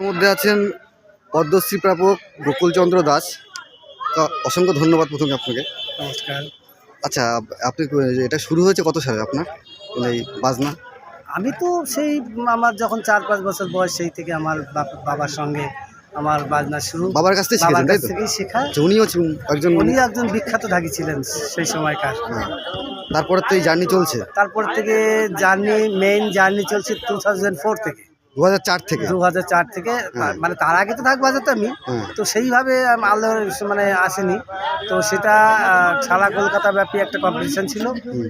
মধ্যে আছেন পদ্মশ্রী প্রাপক গোকুলচন্দ্র দাস। তো অসংখ্য ধন্যবাদ প্রথমে আপনাকে। নমস্কার। আচ্ছা আপনি এটা শুরু হয়েছে কত সালে আপনার? এই বাজনা? আমি তো সেই আমার যখন চার পাঁচ বছর বয়স সেই থেকে আমার বাবার সঙ্গে আমার বাজনা শুরু। বাবার কাছ থেকে বাবার কাছ থেকেই শেখা। উনিও একজন উনি একজন বিখ্যাত ঢাকি ছিলেন সেই সময়কার। হ্যাঁ। তারপরে তো এই জার্নি চলছে? তারপর থেকে জার্নি মেইন জার্নি চলছে টু থাউজেন্ড ফোর থেকে। দু হাজার চার থেকে। দু হাজার চার থেকে হ্যাঁ। মানে তার আগে তো বাজাতে আমি। হ্যাঁ। তো সেইভাবে মানে আসেনি। তো সেটা সারা কলকাতা ব্যাপী একটা কম্পিটিশন ছিল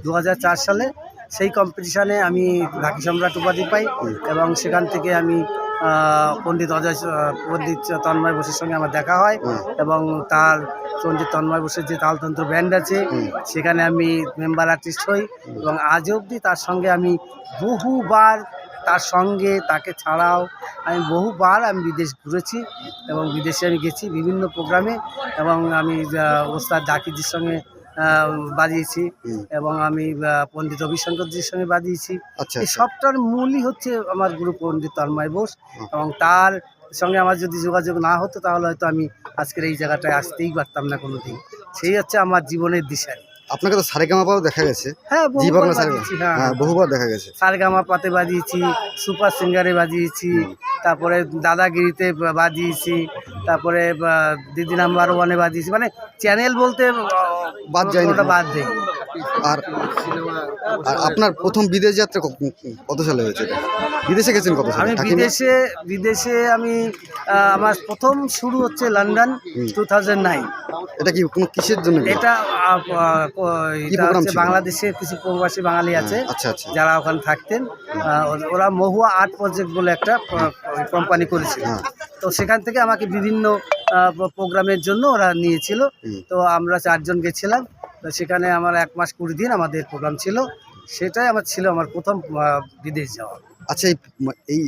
দু হাজার চার সালে। সেই কম্পিটিশনে আমি ঢাকি সম্রাট উপাধি পাই এবং সেখান থেকে আমি পণ্ডিত অজয় পণ্ডিত তন্ময় বসুর সঙ্গে আমার দেখা হয় এবং তার পণ্ডিত তন্ময় বসুর যে তালতন্ত্র ব্যান্ড আছে সেখানে আমি মেম্বার আর্টিস্ট হই এবং আজ অবধি তার সঙ্গে আমি বহুবার তার সঙ্গে তাকে ছাড়াও আমি বহুবার আমি বিদেশ ঘুরেছি এবং বিদেশে আমি গেছি বিভিন্ন প্রোগ্রামে এবং আমি ওস্তাদ জাকিরজির সঙ্গে বাজিয়েছি এবং আমি পণ্ডিত রবিশঙ্করজির সঙ্গে বাজিয়েছি। আচ্ছা এই আচ্ছা। সবটার মূলই হচ্ছে আমার গুরু পণ্ডিত তন্ময় বোস এবং তার সঙ্গে আমার যদি যোগাযোগ না হতো তাহলে হয়তো আমি আজকের এই জায়গাটায় আসতেই পারতাম না কোনো দিন সেই হচ্ছে আমার জীবনের দিশারি। আপনাকে তো সারেগামাপাও দেখা গেছে। হ্যাঁ জি বাংলা হ্যাঁ। হ্যাঁ বহুবার দেখা গেছে। সারগামা পাতে বাজিয়েছি সুপার সিঙ্গারে বাজিয়েছি তারপরে দাদাগিরিতে বাজিয়েছি তারপরে দিদি নাম্বার ওয়ানে বাজিয়েছি। মানে চ্যানেল বলতে বাদ যায়নি। কোনোটা বাদ দেয় আর আর আপনার প্রথম বিদেশ যাত্রা কত সালে হয়েছে বিদেশে গেছেন কত সালে? আমি বিদেশে বিদেশে আমি আমার প্রথম শুরু হচ্ছে লন্ডন টু থাউজেন্ড নাইন। এটা কি কোনো কিসের জন্য এটা এটা হচ্ছে বাংলাদেশের কিছু প্রবাসী বাঙালি আছে হ্যাঁ, আচ্ছা আচ্ছা। যারা ওখানে থাকতেন। ওরা মহুয়া আর্ট প্রজেক্ট বলে একটা কোম্পানি করেছিল। হ্যাঁ। তো সেখান থেকে আমাকে বিভিন্ন প্রোগ্রামের জন্য ওরা নিয়েছিল। তো আমরা চারজন গেছিলাম। তো সেখানে আমার এক মাস কুড়ি দিন আমাদের প্রোগ্রাম ছিল। সেটাই আমার ছিল আমার প্রথম বিদেশ যাওয়া। আচ্ছা এই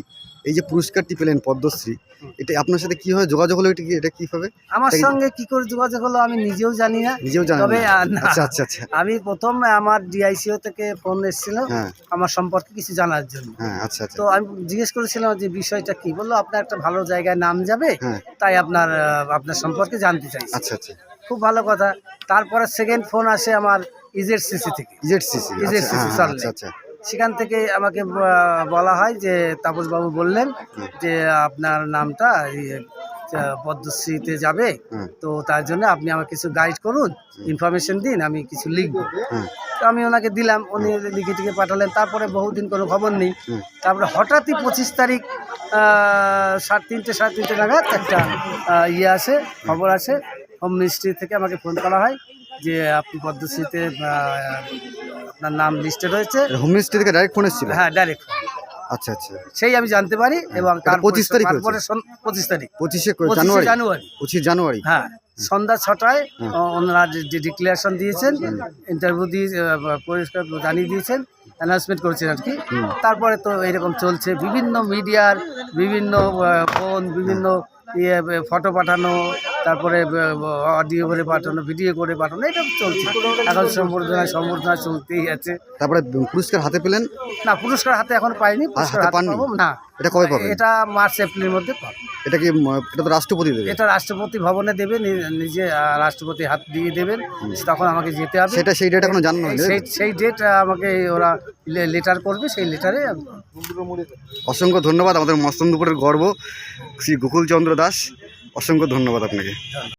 এই যে পুরস্কারটি পেলেন পদ্মশ্রী এটা আপনার সাথে কীভাবে যোগাযোগ হলো এটা কি? এটা কীভাবে? আমার সঙ্গে কি করে যোগাযোগ হলো আমি নিজেও জানি না। নিজেও জানেন তবে। আচ্ছা আচ্ছা আচ্ছা। আমি প্রথম আমার ডিআইসিও থেকে ফোন এসেছিল হ্যাঁ। আমার সম্পর্কে কিছু জানার জন্য। হ্যাঁ আচ্ছা আচ্ছা। তো আমি জিজ্ঞেস করেছিলাম যে বিষয়টা কি? বলল আপনার একটা ভালো জায়গায় নাম যাবে হ্যাঁ। তাই আপনার আপনার সম্পর্কে জানতে চাই আচ্ছা আচ্ছা। খুব ভালো কথা। তারপরে সেকেন্ড ফোন আসে আমার ইজেড সিসি থেকে। ইজেড সিসি আচ্ছা হ্যাঁ, আচ্ছা আচ্ছা। সেখান থেকে আমাকে বলা হয় যে তাপসবাবু বললেন যে আপনার নামটা পদ্মশ্রীতে যাবে। তো তার জন্য আপনি আমাকে কিছু গাইড করুন ইনফরমেশন দিন আমি কিছু লিখব। তো আমি ওনাকে দিলাম উনি লিখে টিখে পাঠালেন। তারপরে বহুদিন কোনো খবর নেই। তারপরে হঠাৎই পঁচিশ তারিখ সাড়ে তিনটে সাড়ে তিনটে নাগাদ একটা ইয়ে আসে খবর আসে। হোম মিনিস্ট্রি থেকে আমাকে ফোন করা হয় যে আপনি পদ্মশ্রীতে আপনার নাম লিস্টে রয়েছে হোম মিনিস্ট্রি থেকে ডাইরেক্ট ফোন এসেছিল? হ্যাঁ ডাইরেক্ট আচ্ছা আচ্ছা। সেই আমি জানতে পারি এবং তার 25 তারিখ? তারপরে পঁচিশ তারিখ। পঁচিশে পঁচিশে জানুয়ারি? জানুয়ারি। পঁচিশ জানুয়ারি। হ্যাঁ সন্ধ্যা ছটায় ওনারা যে ডিক্লারেশন দিয়েছেন ইন্টারভিউ দিয়ে পরিষ্কার জানিয়ে দিয়েছেন অ্যানাউন্সমেন্ট করেছেন আর কি। তারপরে তো এরকম চলছে বিভিন্ন মিডিয়ার বিভিন্ন ফোন বিভিন্ন ইয়ে ফটো পাঠানো তারপরে অডিও করে পাঠানো ভিডিও করে পাঠানো এটা চলছে। এখন সম্বর্ধনা সম্বর্ধনা চলতেই আছে। তারপরে পুরস্কার হাতে পেলেন? না পুরস্কার হাতে এখন পাইনি পুরস্কার হাতে হাতে পাবো না। এটা কবে পাবেন? এটা মার্চ এপ্রিলের মধ্যে পাবো। এটা কি এটা তো রাষ্ট্রপতি দেবে এটা রাষ্ট্রপতি ভবনে দেবে নিজে রাষ্ট্রপতি হাত দিয়ে দেবেন তখন আমাকে যেতে হবে। সেটা সেই ডেট এখনও জানানো সেই সেই ডেট আমাকে ওরা লেটার করবে সেই লেটারে অসংখ্য ধন্যবাদ আমাদের মস্তন্দপুরের গর্ব শ্রী গোকুলচন্দ্র দাস। অসংখ্য ধন্যবাদ আপনাকে।